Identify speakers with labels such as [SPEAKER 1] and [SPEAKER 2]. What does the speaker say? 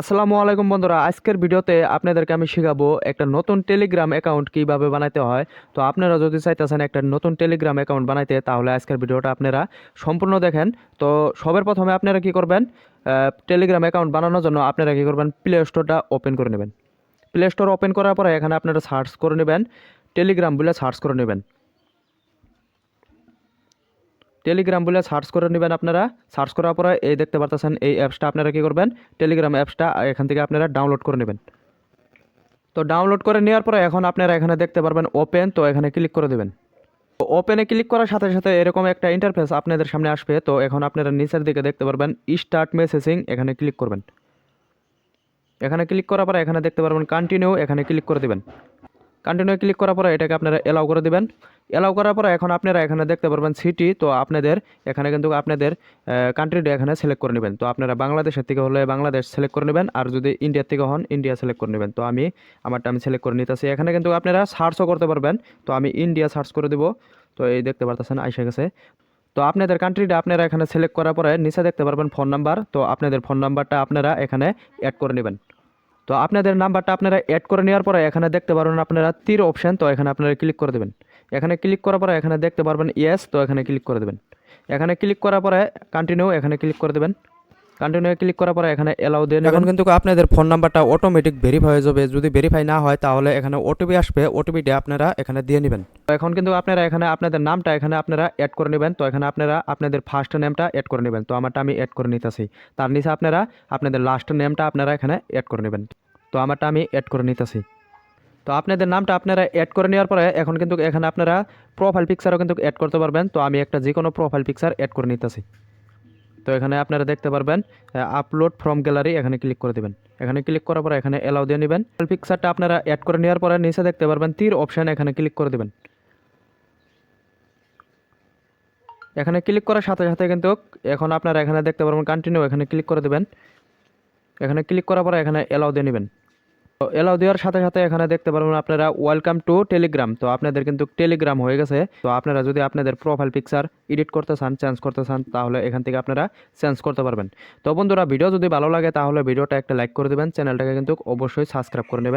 [SPEAKER 1] আসসালামু আলাইকুম বন্ধুরা, আজকের ভিডিওতে আপনাদেরকে আমি শেখাবো একটা নতুন টেলিগ্রাম অ্যাকাউন্ট কীভাবে বানাতে হয়। তো আপনারা যদি চাইতেছেন একটা নতুন টেলিগ্রাম অ্যাকাউন্ট বানাইতে, তাহলে আজকের ভিডিওটা আপনারা সম্পূর্ণ দেখেন। তো সবার প্রথমে আপনারা কি করবেন? টেলিগ্রাম অ্যাকাউন্ট বানানোর জন্য আপনারা কি করবেন? প্লে স্টোরটা ওপেন করে নেবেন। প্লে স্টোর ওপেন করার পরে এখানে আপনারা সার্চ করে নেবেন। টেলিগ্রাম বলে সার্চ করে নেবেন। টেলিগ্রাম বলে সার্চ করে নেবেন আপনারা। সার্চ করার পরে এই দেখতে পারতেছেন এই অ্যাপসটা আপনারা কী করবেন? টেলিগ্রাম অ্যাপসটা এখান থেকে আপনারা ডাউনলোড করে নেবেন। তো ডাউনলোড করে নেওয়ার পরে এখন আপনারা এখানে দেখতে পারবেন ওপেন তো এখানে ক্লিক করে দেবেন। তো ওপেনে ক্লিক করার সাথে সাথে এরকম একটা ইন্টারফেস আপনাদের সামনে আসবে। তো এখন আপনারা নিচের দিকে দেখতে পারবেন স্টার্ট মেসেজিং এখানে ক্লিক করবেন। এখানে ক্লিক করার পরে এখানে দেখতে পারবেন কন্টিনিউ এখানে ক্লিক করে দেবেন। কন্টিনিউ ক্লিক করার পরে এটাকে আপনারা এলাও করে দিবেন। এলাও করার পরে এখন আপনারা এখানে দেখতে পারবেন সিটি তো আপনাদের এখানে কিন্তু আপনাদের কান্ট্রিটা এখানে সিলেক্ট করে নেবেন। তো আপনারা বাংলাদেশের থেকে হলে বাংলাদেশ সিলেক্ট করে নেবেন, আর যদি ইন্ডিয়ার থেকে হন ইন্ডিয়া সিলেক্ট করে নেবেন। তো আমি, আমারটা আমি সিলেক্ট করে নিতেছি। এখানে কিন্তু আপনারা সার্চও করতে পারবেন। তো আমি ইন্ডিয়া সার্চ করে দেবো। তো এই দেখতে পারতেছেন, আইসে গেছে। তো আপনাদের কান্ট্রিটা আপনারা এখানে সিলেক্ট করার পরে নিচে দেখতে পারবেন ফোন নাম্বার তো আপনাদের ফোন নাম্বারটা আপনারা এখানে অ্যাড করে নেবেন। তো আপনাদের নাম্বারটা আপনারা অ্যাড করে নেওয়ার পরে এখানে দেখতে পারবেন আপনারা তীর অপশান তো এখানে আপনারা ক্লিক করে দেবেন। এখানে ক্লিক করার পরে এখানে দেখতে পারবেন ইয়েস তো এখানে ক্লিক করে দেবেন। এখানে ক্লিক করার পরে কন্টিনিউ এখানে ক্লিক করে দেবেন। কন্টিনিউ ক্লিক করার পরে এখানে এলাও দিয়ে এখন কিন্তু আপনাদের ফোন নাম্বারটা অটোমেটিক ভেরিফাই হয়ে যাবে। যদি ভেরিফাই না হয় তাহলে এখানে ওটিপি আসবে। ওটিপিটা আপনারা এখানে দিয়ে নেবেন। তো এখন কিন্তু আপনারা এখানে আপনাদের নামটা এখানে আপনারা অ্যাড করে নেবেন। তো এখানে আপনারা আপনাদের ফার্স্ট নেমটা অ্যাড করে নেবেন। তো আমারটা আমি অ্যাড করে নিতেছি। তার নিচে আপনারা আপনাদের লাস্ট নেমটা আপনারা এখানে অ্যাড করে নেবেন। তো আমারটা আমি অ্যাড করে নিতেছি। তো আপনাদের নামটা আপনারা অ্যাড করে নেওয়ার পরে এখন কিন্তু এখানে আপনারা প্রোফাইল পিকচারও কিন্তু অ্যাড করতে পারবেন। তো আমি একটা যে কোনো প্রোফাইল পিকচার অ্যাড করে নিতেছি। তো এখানে আপনারা দেখতে পারবেন আপলোড ফ্রম গ্যালারি এখানে ক্লিক করে দেবেন। এখানে ক্লিক করার পর এখানে এলাও দিয়ে নেবেন। পিকচারটা আপনারা অ্যাড করে নেওয়ার পরে নিচে দেখতে পারবেন, তীর অপশান এখানে ক্লিক করে দেবেন। এখানে ক্লিক করার সাথে সাথে কিন্তু এখন আপনারা এখানে দেখতে পারবেন কন্টিনিউ এখানে ক্লিক করে দেবেন। এখানে ক্লিক করার পরে এখানে এলাও দিয়ে নেবেন। এলাও দেওয়ার সাথে সাথে এখানে দেখতে পারবেন আপনারা ওয়েলকাম টু টেলিগ্রাম তো আপনাদের কিন্তু টেলিগ্রাম হয়ে গেছে। তো আপনারা যদি আপনাদের প্রোফাইল পিকচার এডিট করতে চান চেঞ্জ করতে চান, তাহলে এখান থেকে আপনারা চেঞ্জ করতে পারবেন। তো বন্ধুরা ভিডিও যদি ভালো লাগে, তাহলে ভিডিওটা একটা লাইক করে দেবেন। চ্যানেলটাকে কিন্তু অবশ্যই সাবস্ক্রাইব করে নেবেন।